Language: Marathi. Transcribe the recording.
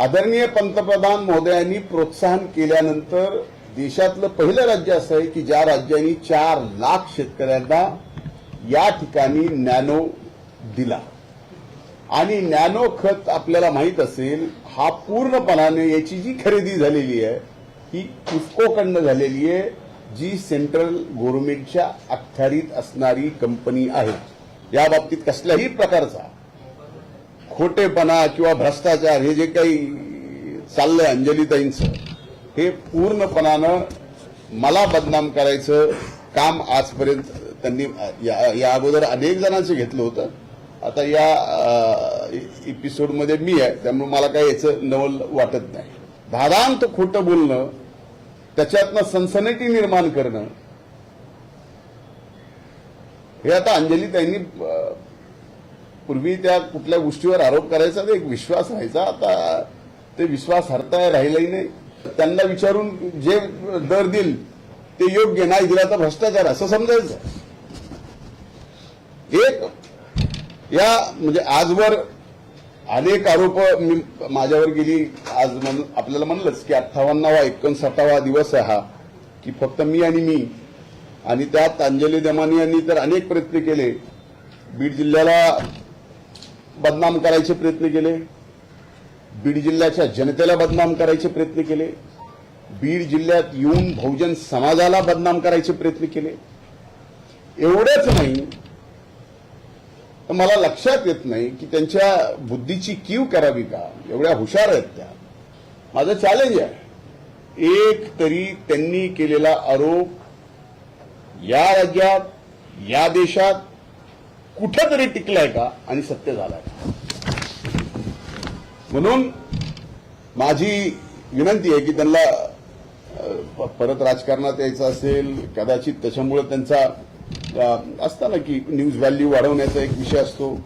आदरणीय पंतप्रधान महोदयांनी प्रोत्साहन केल्यानंतर देशातलं पहिलं राज्य असं आहे की ज्या राज्यांनी चार लाख शेतकऱ्यांना या ठिकाणी नॅनो दिला. आणि नॅनो खत आपल्याला माहीत असेल हा पूर्णपणाने याची जी खरेदी झालेली आहे ही इफकोकडनं झालेली आहे जी सेंट्रल गव्हर्नमेंटच्या अखत्यारीत असणारी कंपनी आहे. या बाबतीत कसल्याही प्रकारचा खोटेपणा किंवा भ्रष्टाचार हे जे काही चाललंय अंजलीताईंचं हे पूर्णपणानं मला बदनाम करायचं काम आजपर्यंत त्यांनी या या अगोदर अनेक जणांचं घेतलं होतं. आता या एपिसोडमध्ये मी आहे त्यामुळे मला काही याचं नवल वाटत नाही. भारांत खोटं बोलणं त्याच्यातनं सनसनेटी निर्माण करणं हे आता अंजलीताईंनी त्यांनी पूर्वी त्या कुठल्या गोष्टीवर आरोप करायचा तर एक विश्वास राहायचा. आता ते विश्वास हरताय राहिलाही नाही. त्यांना विचारून जे दर देईल ते योग्य नाही दिला तर भ्रष्टाचार असं समजायचं. एक या म्हणजे आजवर अनेक आरोप मी माझ्यावर गेली. आज म्हण- आपल्याला म्हणलंच की अठ्ठावन्नावा एकोणसाठावा दिवस आहे हा की फक्त मी आणि मी आणि त्यात अंजली दमानी यांनी तर अनेक प्रयत्न केले. बीड जिल्ह्याला बदनाम करायचे प्रयत्न केले. बीड जिल्ह्याच्या जनतेला बदनाम करायचे प्रयत्न केले. बीड जिल्ह्यात येऊन बहुजन समाजाला बदनाम करायचे प्रयत्न केले. एवढंच नाही तर मला लक्षात येत नाही की त्यांच्या बुद्धीची कीव करावी का? एवढ्या हुशार आहेत त्या. माझं चॅलेंज आहे. एक तरी त्यांनी केलेला आरोप या राज्यात या देशात कुठंतरी टिकलाय का आणि सत्य झालाय म्हणून माझी विनंती आहे की त्यांना परत राजकारणात यायचं असेल कदाचित त्याच्यामुळे त्यांचा असताना की न्यूज व्हॅल्यू वाढवण्याचा एक विषय असतो.